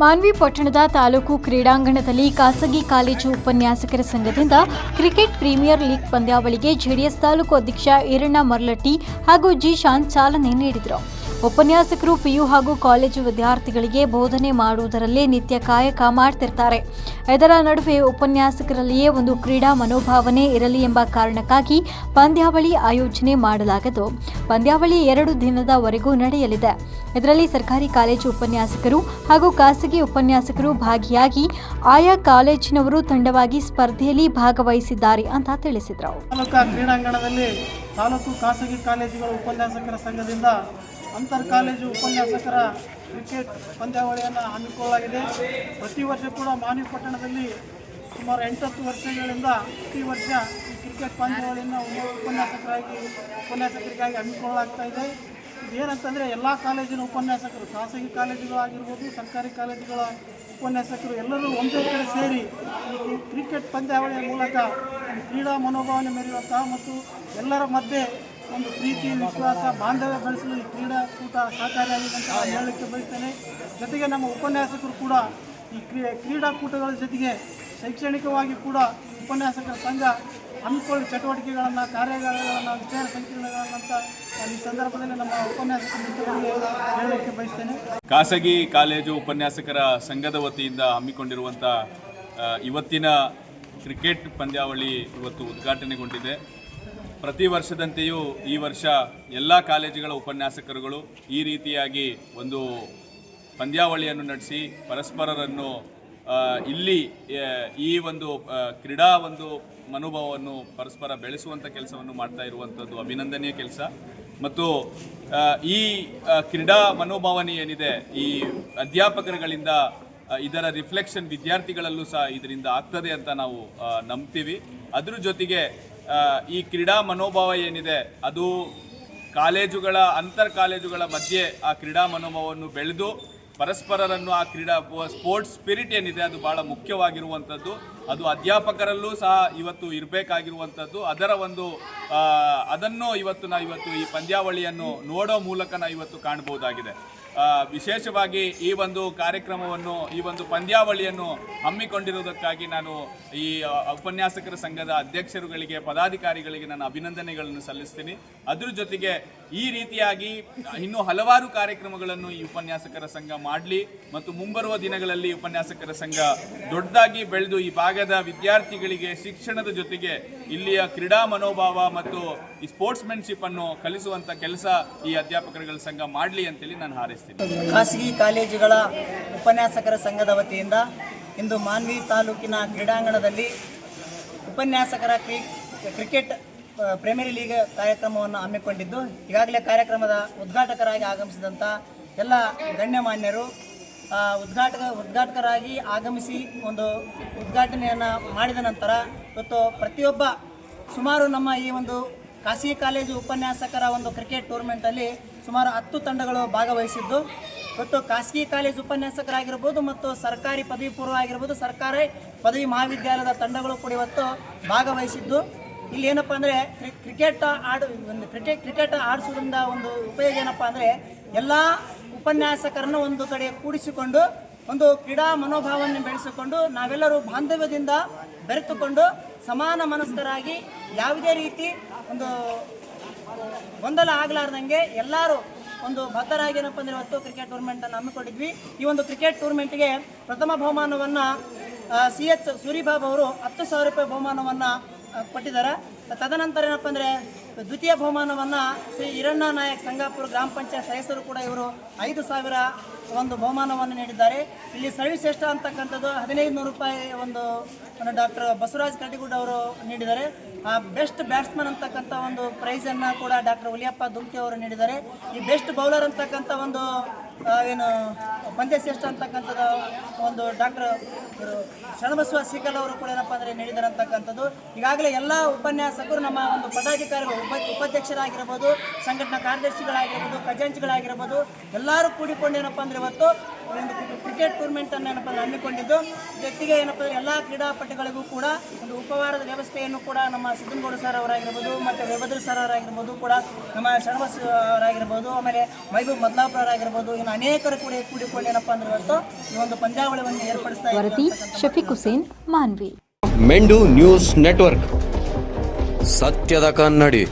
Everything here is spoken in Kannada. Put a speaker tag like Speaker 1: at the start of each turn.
Speaker 1: ಮಾನ್ವಿ ಪಟ್ಟಣದ ತಾಲೂಕು ಕ್ರೀಡಾಂಗಣದಲ್ಲಿ ಖಾಸಗಿ ಕಾಲೇಜು ಉಪನ್ಯಾಸಕರ ಸಂಘದಿಂದ ಕ್ರಿಕೆಟ್ ಪ್ರೀಮಿಯರ್ ಲೀಗ್ ಪಂದ್ಯಾವಳಿಗೆ ಜೆಡಿಎಸ್ ತಾಲೂಕು ಅಧ್ಯಕ್ಷ ಈರಣ್ಣ ಮರ್ಲಟ್ಟಿ ಹಾಗೂ ಜಿಶಾಂತ್ ಚಾಲನೆ ನೀಡಿದರು. ಉಪನ್ಯಾಸಕರು, ಪಿಯು ಹಾಗೂ ಕಾಲೇಜು ವಿದ್ಯಾರ್ಥಿಗಳಿಗೆ ಬೋಧನೆ ಮಾಡುವುದರಲ್ಲೇ ನಿತ್ಯ ಕಾಯಕ ಮಾಡ್ತಿರ್ತಾರೆ. ಇದರ ನಡುವೆ ಉಪನ್ಯಾಸಕರಲ್ಲಿಯೇ ಒಂದು ಕ್ರೀಡಾ ಮನೋಭಾವನೆ ಇರಲಿ ಎಂಬ ಕಾರಣಕ್ಕಾಗಿ ಪಂದ್ಯಾವಳಿ ಆಯೋಜನೆ ಮಾಡಲಾಗದು ಪಂದ್ಯಾವಳಿ ಎರಡು ದಿನದವರೆಗೂ ನಡೆಯಲಿದೆ. ಇದರಲ್ಲಿ ಸರ್ಕಾರಿ ಕಾಲೇಜು ಉಪನ್ಯಾಸಕರು ಹಾಗೂ ಖಾಸಗಿ ಉಪನ್ಯಾಸಕರು ಭಾಗಿಯಾಗಿ ಆಯಾ ಕಾಲೇಜಿನವರು ತಂಡವಾಗಿ ಸ್ಪರ್ಧೆಯಲ್ಲಿ ಭಾಗವಹಿಸಿದ್ದಾರೆ ಅಂತ ತಿಳಿಸಿದರು.
Speaker 2: ತಾಲೂಕಾ ಖಾಸಗಿ ಕಾಲೇಜುಗಳ ಉಪನ್ಯಾಸಕರ ಸಂಘದಿಂದ ಅಂತರ್ ಕಾಲೇಜು ಉಪನ್ಯಾಸಕರ ಕ್ರಿಕೆಟ್ ಪಂದ್ಯಾವಳಿಯನ್ನು ಹಮ್ಮಿಕೊಳ್ಳಲಾಗಿದೆ. ಪ್ರತಿ ವರ್ಷ ಕೂಡ ಮಾನ್ಯ ಪಟ್ಟಣದಲ್ಲಿ ಸುಮಾರು ಎಂಟತ್ತು ವರ್ಷಗಳಿಂದ ಪ್ರತಿ ವರ್ಷ ಈ ಕ್ರಿಕೆಟ್ ಪಂದ್ಯಾವಳಿಯನ್ನು ಉಪನ್ಯಾಸಕರಾಗಿ, ಉಪನ್ಯಾಸಕರಿಗಾಗಿ ಹಮ್ಮಿಕೊಳ್ಳಲಾಗ್ತಾ ಇದೆ. ಇದೇನಂತಂದರೆ ಎಲ್ಲ ಕಾಲೇಜಿನ ಉಪನ್ಯಾಸಕರು, ಖಾಸಗಿ ಕಾಲೇಜುಗಳಾಗಿರ್ಬೋದು ಸರ್ಕಾರಿ ಕಾಲೇಜುಗಳ ಉಪನ್ಯಾಸಕರು ಎಲ್ಲರೂ ಒಂದೇ ಕಡೆ ಸೇರಿ ಈ ಕ್ರಿ- ಕ್ರಿಕೆಟ್ ಪಂದ್ಯಾವಳಿಯ ಮೂಲಕ ಕ್ರೀಡಾ ಮನೋಭಾವನೆ ಮೆರೆಯುವಂತಹ ಮತ್ತು ಎಲ್ಲರ ಮಧ್ಯೆ ಒಂದು ಪ್ರೀತಿ, ವಿಶ್ವಾಸ, ಬಾಂಧವ್ಯ ಬೆಳೆಸಲು ಈ ಕ್ರೀಡಾಕೂಟ ಅಂತ ಹೇಳಲಿಕ್ಕೆ ಬಯಸ್ತೇನೆ. ಜೊತೆಗೆ ನಮ್ಮ ಉಪನ್ಯಾಸಕರು ಕೂಡ ಈ ಕ್ರೀ ಕ್ರೀಡಾಕೂಟಗಳ ಜೊತೆಗೆ ಶೈಕ್ಷಣಿಕವಾಗಿ ಕೂಡ ಉಪನ್ಯಾಸಕರ ಸಂಘ ಹಮ್ಮಿಕೊಳ್ಳುವ ಚಟುವಟಿಕೆಗಳನ್ನು, ಕಾರ್ಯಾಗಾರಗಳನ್ನು, ವಿಚಾರ ಸಂಕಿರಣಗಳನ್ನಂತ ನಾನು ಈ ಸಂದರ್ಭದಲ್ಲಿ ನಮ್ಮ ಉಪನ್ಯಾಸಕ ಮಿತ್ರರಿಗೆ ಹೇಳಲಿಕ್ಕೆ ಬಯಸ್ತೇನೆ.
Speaker 3: ಖಾಸಗಿ ಕಾಲೇಜು ಉಪನ್ಯಾಸಕರ ಸಂಘದ ವತಿಯಿಂದ ಹಮ್ಮಿಕೊಂಡಿರುವಂಥ ಇವತ್ತಿನ ಕ್ರಿಕೆಟ್ ಪಂದ್ಯಾವಳಿ ಇವತ್ತು ಉದ್ಘಾಟನೆಗೊಂಡಿದೆ. ಪ್ರತಿ ವರ್ಷದಂತೆಯೂ ಈ ವರ್ಷ ಎಲ್ಲ ಕಾಲೇಜುಗಳ ಉಪನ್ಯಾಸಕರುಗಳು ಈ ರೀತಿಯಾಗಿ ಒಂದು ಪಂದ್ಯಾವಳಿಯನ್ನು ನಡೆಸಿ ಪರಸ್ಪರರನ್ನು ಇಲ್ಲಿ ಈ ಒಂದು ಕ್ರೀಡಾ ಒಂದು ಮನೋಭಾವವನ್ನು ಪರಸ್ಪರ ಬೆಳೆಸುವಂಥ ಕೆಲಸವನ್ನು ಮಾಡ್ತಾ ಇರುವಂಥದ್ದು ಅಭಿನಂದನೀಯ ಕೆಲಸ. ಮತ್ತು ಈ ಕ್ರೀಡಾ ಮನೋಭಾವನೆ ಏನಿದೆ, ಈ ಅಧ್ಯಾಪಕರುಗಳಿಂದ ಇದರ ರಿಫ್ಲೆಕ್ಷನ್ ವಿದ್ಯಾರ್ಥಿಗಳಲ್ಲೂ ಸಹ ಇದರಿಂದ ಆಗ್ತದೆ ಅಂತ ನಾವು ನಂಬ್ತೀವಿ. ಅದ್ರ ಜೊತೆಗೆ ಈ ಕ್ರೀಡಾ ಮನೋಭಾವ ಏನಿದೆ ಅದು ಕಾಲೇಜುಗಳ ಅಂತರ್ ಕಾಲೇಜುಗಳ ಮಧ್ಯೆ ಆ ಕ್ರೀಡಾ ಮನೋಭಾವವನ್ನು ಬೆಳೆದು ಪರಸ್ಪರರನ್ನು ಆ ಕ್ರೀಡಾ ಸ್ಪೋರ್ಟ್ಸ್ ಸ್ಪಿರಿಟ್ ಏನಿದೆ ಅದು ಬಹಳ ಮುಖ್ಯವಾಗಿರುವಂಥದ್ದು. ಅದು ಅಧ್ಯಾಪಕರಲ್ಲೂ ಸಹ ಇವತ್ತು ಇರಬೇಕಾಗಿರುವಂಥದ್ದು. ಅದರ ಒಂದು ಅದನ್ನು ಇವತ್ತು ನಾವು ಇವತ್ತು ಈ ಪಂದ್ಯಾವಳಿಯನ್ನು ನೋಡೋ ಮೂಲಕ ನಾವು ಇವತ್ತು ಕಾಣಬಹುದಾಗಿದೆ ವಿಶೇಷವಾಗಿ ಈ ಒಂದು ಕಾರ್ಯಕ್ರಮವನ್ನು, ಈ ಒಂದು ಪಂದ್ಯಾವಳಿಯನ್ನು ಹಮ್ಮಿಕೊಂಡಿರುವುದಕ್ಕಾಗಿ ನಾನು ಈ ಉಪನ್ಯಾಸಕರ ಸಂಘದ ಅಧ್ಯಕ್ಷರುಗಳಿಗೆ, ಪದಾಧಿಕಾರಿಗಳಿಗೆ ನಾನು ಅಭಿನಂದನೆಗಳನ್ನು ಸಲ್ಲಿಸ್ತೀನಿ. ಅದ್ರ ಜೊತೆಗೆ ಈ ರೀತಿಯಾಗಿ ಇನ್ನೂ ಹಲವಾರು ಕಾರ್ಯಕ್ರಮಗಳನ್ನು ಈ ಉಪನ್ಯಾಸಕರ ಸಂಘ ಮಾಡಲಿ ಮತ್ತು ಮುಂಬರುವ ದಿನಗಳಲ್ಲಿ ಉಪನ್ಯಾಸಕರ ಸಂಘ ದೊಡ್ಡದಾಗಿ ಬೆಳೆದು ಈ ಭಾಗದ ವಿದ್ಯಾರ್ಥಿಗಳಿಗೆ ಶಿಕ್ಷಣದ ಜೊತೆಗೆ ಇಲ್ಲಿಯ ಕ್ರೀಡಾ ಮನೋಭಾವ ಮತ್ತು ಈ ಸ್ಪೋರ್ಟ್ಸ್ಮೆನ್ಶಿಪ್ ಅನ್ನು ಕಲಿಸುವಂತ ಕೆಲಸ ಈ ಅಧ್ಯಾಪಕರುಗಳ ಸಂಘ ಮಾಡಲಿ ಅಂತೇಳಿ ನಾನು ಹಾರೈಸ್ತೀನಿ.
Speaker 4: ಖಾಸಗಿ ಕಾಲೇಜುಗಳ ಉಪನ್ಯಾಸಕರ ಸಂಘದ ವತಿಯಿಂದ ಇಂದು ಮಾನ್ವಿ ತಾಲೂಕಿನ ಕ್ರೀಡಾಂಗಣದಲ್ಲಿ ಉಪನ್ಯಾಸಕರ ಕ್ರಿ, ಕ್ರಿಕೆಟ್ ಪ್ರೀಮಿಯರ್ ಲೀಗ್ ಕಾರ್ಯಕ್ರಮವನ್ನು ಹಮ್ಮಿಕೊಂಡಿದ್ದು, ಈಗಾಗಲೇ ಕಾರ್ಯಕ್ರಮದ ಉದ್ಘಾಟಕರಾಗಿ ಆಗಮಿಸಿದಂಥ ಎಲ್ಲ ಗಣ್ಯಮಾನ್ಯರು ಉದ್ಘಾಟಕ, ಉದ್ಘಾಟಕರಾಗಿ ಆಗಮಿಸಿ ಒಂದು ಉದ್ಘಾಟನೆಯನ್ನು ಮಾಡಿದ ನಂತರ ಇವತ್ತು ಪ್ರತಿಯೊಬ್ಬ, ಸುಮಾರು ನಮ್ಮ ಈ ಒಂದು ಖಾಸಗಿ ಕಾಲೇಜು ಉಪನ್ಯಾಸಕರ ಒಂದು ಕ್ರಿಕೆಟ್ ಟೂರ್ನಮೆಂಟಲ್ಲಿ ಸುಮಾರು ಹತ್ತು ತಂಡಗಳು ಭಾಗವಹಿಸಿದ್ದು. ಇವತ್ತು ಖಾಸಗಿ ಕಾಲೇಜು ಉಪನ್ಯಾಸಕರಾಗಿರ್ಬೋದು ಮತ್ತು ಸರ್ಕಾರಿ ಪದವಿ ಪೂರ್ವ ಆಗಿರ್ಬೋದು, ಸರ್ಕಾರಿ ಪದವಿ ಮಹಾವಿದ್ಯಾಲಯದ ತಂಡಗಳು ಕೂಡ ಇವತ್ತು ಭಾಗವಹಿಸಿದ್ದು. ಇಲ್ಲಿ ಏನಪ್ಪ ಅಂದರೆ ಕ್ರಿಕೆಟ್ ಆಡು, ಒಂದು ಕ್ರಿಕೆಟ್ ಕ್ರಿಕೆಟ್ ಆಡಿಸೋದ್ರಿಂದ ಒಂದು ಉಪಯೋಗ ಏನಪ್ಪ ಅಂದರೆ ಎಲ್ಲ ಉಪನ್ಯಾಸಕರನ್ನು ಒಂದು ಕಡೆ ಕೂಡಿಸಿಕೊಂಡು, ಒಂದು ಕ್ರೀಡಾ ಮನೋಭಾವವನ್ನು ಬೆಳೆಸಿಕೊಂಡು, ನಾವೆಲ್ಲರೂ ಬಾಂಧವ್ಯದಿಂದ ಬೆರೆತುಕೊಂಡು ಸಮಾನ ಮನಸ್ಕರಾಗಿ ಯಾವುದೇ ರೀತಿ ಒಂದು ಗೊಂದಲ ಆಗಲಾರ್ದಂಗೆ ಎಲ್ಲರೂ ಒಂದು ಬದ್ಧರಾಗಿ ಏನಪ್ಪ ಅಂದರೆ ಇವತ್ತು ಕ್ರಿಕೆಟ್ ಟೂರ್ನಮೆಂಟನ್ನು ಹಮ್ಮಿಕೊಂಡಿದ್ವಿ. ಈ ಒಂದು ಕ್ರಿಕೆಟ್ ಟೂರ್ನಮೆಂಟ್ಗೆ ಪ್ರಥಮ ಬಹುಮಾನವನ್ನು ಸಿ ಎಚ್ ಸೂರಿಬಾಬು ಅವರು ಹತ್ತು ಸಾವಿರ ರೂಪಾಯಿ ಬಹುಮಾನವನ್ನು ಕೊಟ್ಟಿದ್ದಾರೆ. ತದನಂತರ ಏನಪ್ಪ ಅಂದರೆ ದ್ವಿತೀಯ ಬಹುಮಾನವನ್ನು ಶ್ರೀ ಈರಣ್ಣ ನಾಯಕ್ ಸಂಗಾಪುರ ಗ್ರಾಮ ಪಂಚಾಯತ್ ಸದಸ್ಯರು ಕೂಡ ಇವರು ಐದು ಸಾವಿರ ಒಂದು ಬಹುಮಾನವನ್ನು ನೀಡಿದ್ದಾರೆ. ಇಲ್ಲಿ ಸರ್ವಿಶ್ರೇಷ್ಠ ಅಂತಕ್ಕಂಥದ್ದು ಹದಿನೈದು ನೂರು ರೂಪಾಯಿ ಒಂದು ಡಾಕ್ಟರ್ ಬಸವರಾಜ್ ಕಟ್ಟಿಗುಡ್ಡ ಅವರು ನೀಡಿದ್ದಾರೆ. ಆ ಬೆಸ್ಟ್ ಬ್ಯಾಟ್ಸ್ಮನ್ ಅಂತಕ್ಕಂಥ ಒಂದು ಪ್ರೈಸನ್ನು ಕೂಡ ಡಾಕ್ಟರ್ ಹುಲಿಯಪ್ಪ ದುಮ್ಕಿ ಅವರು ನೀಡಿದ್ದಾರೆ. ಈ ಬೆಸ್ಟ್ ಬೌಲರ್ ಅಂತಕ್ಕಂಥ ಒಂದು ಏನು ಪಂದ್ಯಶ್ರೇಷ್ಠ ಅಂತಕ್ಕಂಥದ್ದು ಒಂದು ಡಾಕ್ಟರ್ ಶರಣಬಸವ ಸಿಕಲ್ ಅವರು ಕೂಡ ಏನಪ್ಪ ಅಂದರೆ ನೀಡಿದ್ದಾರೆ ಅಂತಕ್ಕಂಥದ್ದು. ಈಗಾಗಲೇ ಎಲ್ಲ ಉಪನ್ಯಾಸಕರು ನಮ್ಮ ಒಂದು ಪದಾಧಿಕಾರಿಗಳು, ಉಪ, ಉಪಾಧ್ಯಕ್ಷರಾಗಿರ್ಬೋದು, ಸಂಘಟನಾ ಕಾರ್ಯದರ್ಶಿಗಳಾಗಿರ್ಬೋದು, ಖಜಾಂಚಿಗಳಾಗಿರ್ಬೋದು, ಎಲ್ಲರೂ ಕೂಡಿಕೊಂಡು ಏನಪ್ಪ ಅಂದರೆ ಇವತ್ತು ಒಂದು ಕ್ರಿಕೆಟ್ ಟೂರ್ನಮೆಂಟನ್ನು ಏನಪ್ಪ ಅಂದರೆ ಹಮ್ಮಿಕೊಂಡಿದ್ದು. ಜೊತೆಗೆ ಏನಪ್ಪ ಅಂದ್ರೆ ಎಲ್ಲ ಕ್ರೀಡಾಪಟುಗಳಿಗೂ ಕೂಡ ಒಂದು ಉಪವಾರದ ವ್ಯವಸ್ಥೆಯನ್ನು ಕೂಡ ನಮ್ಮ ಸಿದ್ದನಗೌಡ ಸರ್ ಅವರಾಗಿರ್ಬೋದು ಮತ್ತು ವೇಭದ್ರ ಸರ್ ಅವರಾಗಿರ್ಬೋದು ಕೂಡ ನಮ್ಮ ಶರ್ವಸ್ ಅವರಾಗಿರ್ಬೋದು ಆಮೇಲೆ ಮೈಬೂಬ್ ಮದ್ಲಾಪುರ ಅವರಾಗಿರ್ಬೋದು ಇನ್ನು ಅನೇಕರು ಕೂಡ ಕೂಡಿಕೊಂಡು ಏನಪ್ಪ ಅಂದ್ರೆ ಇವತ್ತು ಈ ಒಂದು ಪಂದ್ಯಾವಳಿಯನ್ನು ಏರ್ಪಡಿಸ್ತಾ
Speaker 1: ವರದಿ
Speaker 4: ಇದ್ದಾರೆ
Speaker 1: ಶಫೀಕ್ ಹುಸೇನ್ ಮಾನ್ವಿ.
Speaker 5: ಮೆಂಡು ನ್ಯೂಸ್ ನೆಟ್ವರ್ಕ್. ಸತ್ಯದ ಕನ್ನಡಿ.